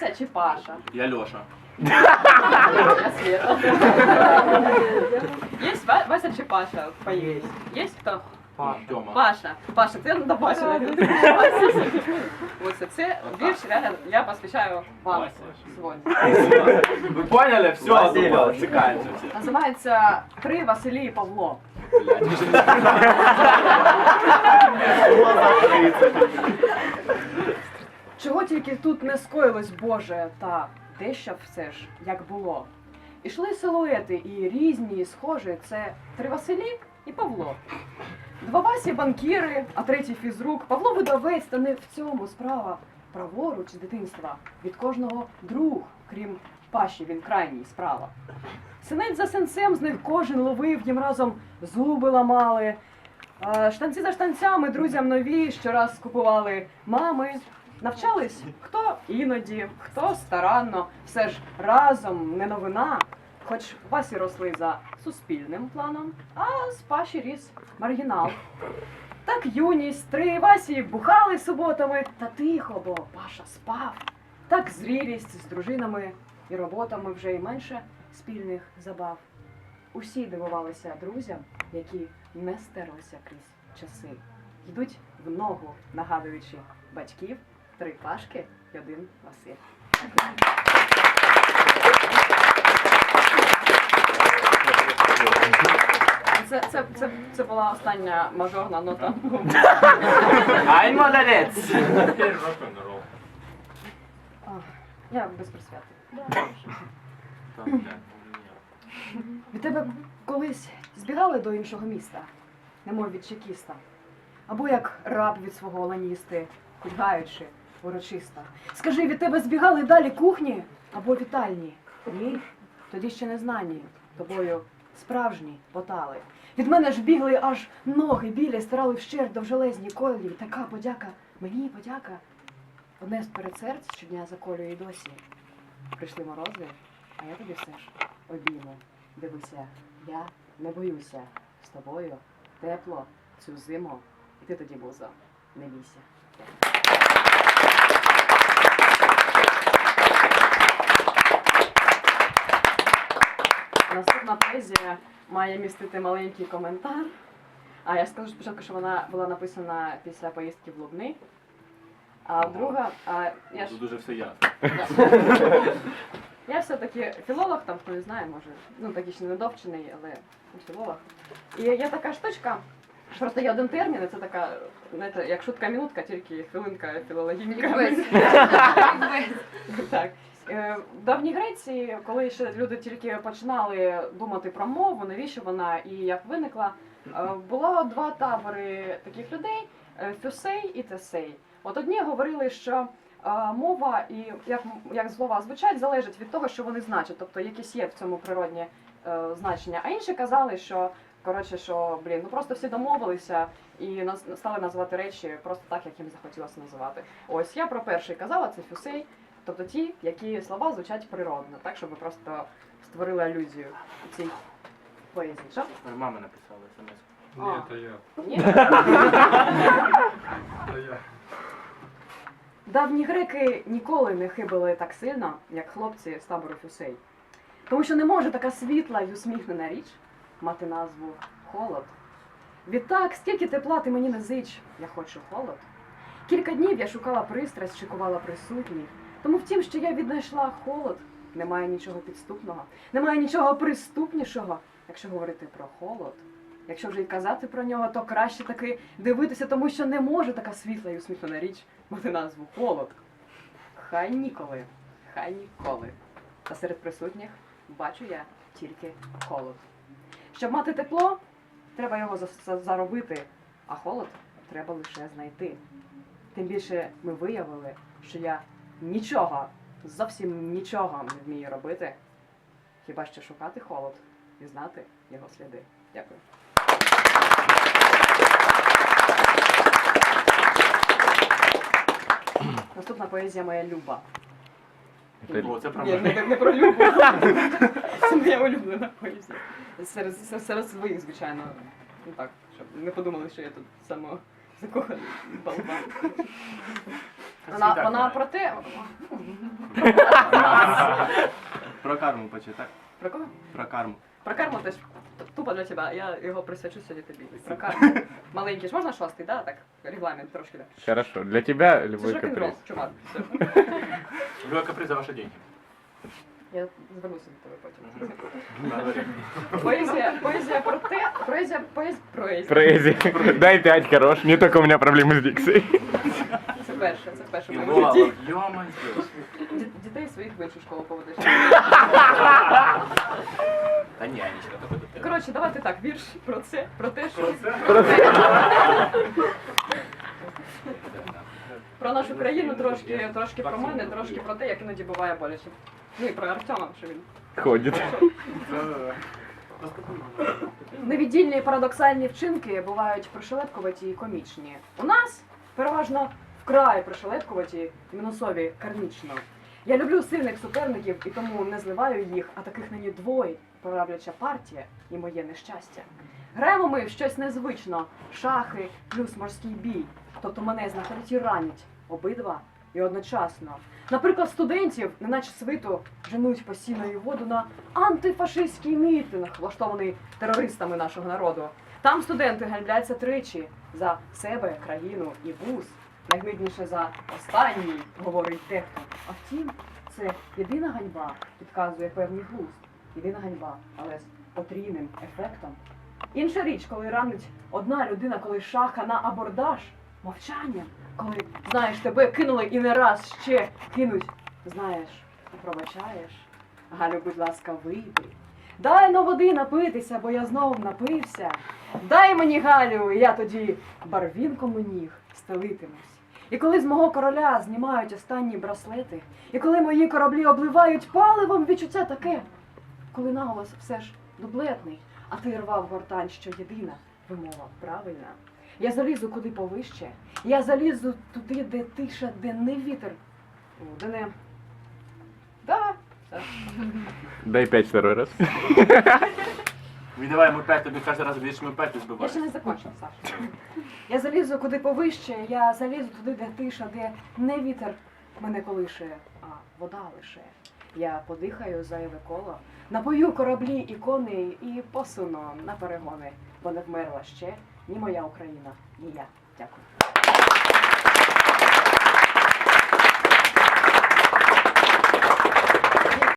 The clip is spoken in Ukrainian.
Вася чи Паша? Я Света. Есть Ва- Вася чи Паша в? Есть кто? Паша. Паша, ти на Паша. Ось це вірш реально я посвящаю вам Вася. сьогодні. Ви поняли? Все, Василь. зубо, чекаємо всі. Називається Три Василі і Павло. Не Чого тільки тут не скоїлось Боже, та дещо все ж як було. Ішли силуети і різні, і схожі. Це три Василі і Павло. Два Васі банкіри, а третій фізрук. Павло видавець, та не в цьому справа. Праворуч з дитинства. Від кожного друг, крім паші, він крайній справа. Синець за сенцем з них кожен ловив, їм разом зуби ламали. Е, Штанці за штанцями, друзям нові, щораз купували мами. Навчались хто іноді, хто старанно, все ж разом не новина. Хоч Васі росли за суспільним планом, а з Паші ріс маргінал. Так юність, три Васі бухали суботами, та тихо, бо Паша спав. Так зрілість з дружинами і роботами вже й менше спільних забав. Усі дивувалися друзям, які не стерлися крізь часи. Йдуть в ногу, нагадуючи батьків, три Пашки і один Василь. Це, це, це, це була остання мажорна нота. Ай, молодець! Я без присвяти. Від тебе колись збігали до іншого міста, немов від чекіста, або як раб від свого ланісти, кульгаючи урочисто. Скажи, від тебе збігали далі кухні або вітальні? Ні, тоді ще не знані, тобою справжні потали. Від мене ж бігли аж ноги білі, старали вщерть довжелезні колі. Така подяка, мені подяка. Одне з перед серць щодня заколює й досі. Прийшли морози, а я тобі все ж обійму. Дивися, я не боюся з тобою тепло цю зиму, і ти тоді бузо, не бійся. Наступна поезія має містити маленький коментар. А я скажу спочатку, що вона була написана після поїздки в Лубни. А друга, а, я ж Тут дуже все ясно. я все-таки філолог, там хто не знає, може, ну такий ще не недовчений, але філолог. І є така штучка, просто є один термін, і це така, знаєте, як шутка-мінутка, тільки хвилинка філологінька. Так. Е, В давній Греції, коли ще люди тільки починали думати про мову, навіщо вона і як виникла, е, було два табори таких людей: е, Фюсей і Тесей. От одні говорили, що мова і як, як слова звучать, залежить від того, що вони значать, тобто якісь є в цьому природні значення. А інші казали, що коротше, що блін, ну просто всі домовилися і наз- стали називати речі просто так, як їм захотілося називати. Ось я про перший казала, це Фюсей. Тобто ті, які слова звучать природно, так, щоб ви просто створили алюзію у цій поезії. Що? Мама написала смс. А. Не, я. Ні? Это я. Давні греки ніколи не хибили так сильно, як хлопці з табору Фюсей. Тому що не може така світла й усміхнена річ мати назву холод. Відтак, скільки тепла ти мені не зич, я хочу холод. Кілька днів я шукала пристрасть, шикувала присутніх. Тому втім, що я віднайшла холод, немає нічого підступного, немає нічого приступнішого, якщо говорити про холод. Якщо вже й казати про нього, то краще таки дивитися, тому що не може така світла і усміхнена річ мати назву холод. Хай ніколи, хай ніколи. Та серед присутніх бачу я тільки холод. Щоб мати тепло, треба його за- за- заробити, а холод треба лише знайти. Тим більше ми виявили, що я нічого, зовсім нічого не вмію робити, хіба що шукати холод і знати його сліди. Дякую. Наступна поезія моя Люба. Це про Ні, мене. не, не про Любу. Це моя улюблена поезія. Серед, серед, серед своїх, звичайно. Ну так, щоб не подумали, що я тут само закоханий болван. Вона, вона про те. Про карму почитай. Про кого? Про карму. Про карму теж тупо для тебе. Я його присвячу сьогодні тобі. Про карму. Маленький ж можна шостий, да? Так, регламент трошки. Да. Хорошо. Для тебя Це ж любой рок-н-рол, каприз. чувак. Все. Любой каприз за ваші деньги. Я звернуся до тебе потім. Поезія, поезія про те, поезія, поезія, поезія. Поэзия. Дай пять, хорош. Не только у меня проблемы с дикцией. Це перше, це перше. Моєму житті. Йо-моє. Ді- Дітей своїх в іншу школу поведеш. Та ні, нічого такого до тебе. Коротше, давайте так, вірш про це, про те, що про нашу країну трошки, трошки про мене, трошки про те, як іноді буває боляче. Ну і про Артема, що він. Ходит. Невіддільні і парадоксальні вчинки бувають пришелепкуваті і комічні. У нас переважно вкрай пришелепкуваті і мінусові кармічно. Я люблю сильних суперників і тому не зливаю їх, а таких нині двоє правляча партія і моє нещастя. Граємо ми в щось незвично, шахи плюс морський бій. Тобто мене знаходять і ранять обидва і одночасно. Наприклад, студентів, неначе свиту, женуть постійно і воду на антифашистський мітинг, влаштований терористами нашого народу. Там студенти ганьбляться тричі за себе, країну і вуз. Найгидніше за останній, говорить дехто. А втім, це єдина ганьба, підказує певний глузд. Єдина ганьба, але з потрійним ефектом. Інша річ, коли ранить одна людина, коли шаха на абордаж, мовчанням, коли знаєш, тебе кинули і не раз ще кинуть. Знаєш, пробачаєш. Галю, будь ласка, вийди. Дай но води напитися, бо я знов напився. Дай мені Галю, і я тоді барвінком у ніг стелитимусь. І коли з мого короля знімають останні браслети, і коли мої кораблі обливають паливом відчуття таке, коли наголос все ж дублетний, а ти рвав гортань, що єдина вимова правильна. Я залізу куди повище, я залізу туди, де тиша, де не вітер. О, Де не. Да, все. Дай пять второй раз. Віддавай йому п'ять, тобі кожен раз більше ми п'ять Я збиваєш. ще не закончила, Саша. Я залізу куди повище, я залізу туди, де тиша, де не вітер мене колише, а вода лише. Я подихаю зайве коло, напою кораблі і коней і посуну на перегони, бо не вмерла ще ні моя Україна, ні я. Дякую.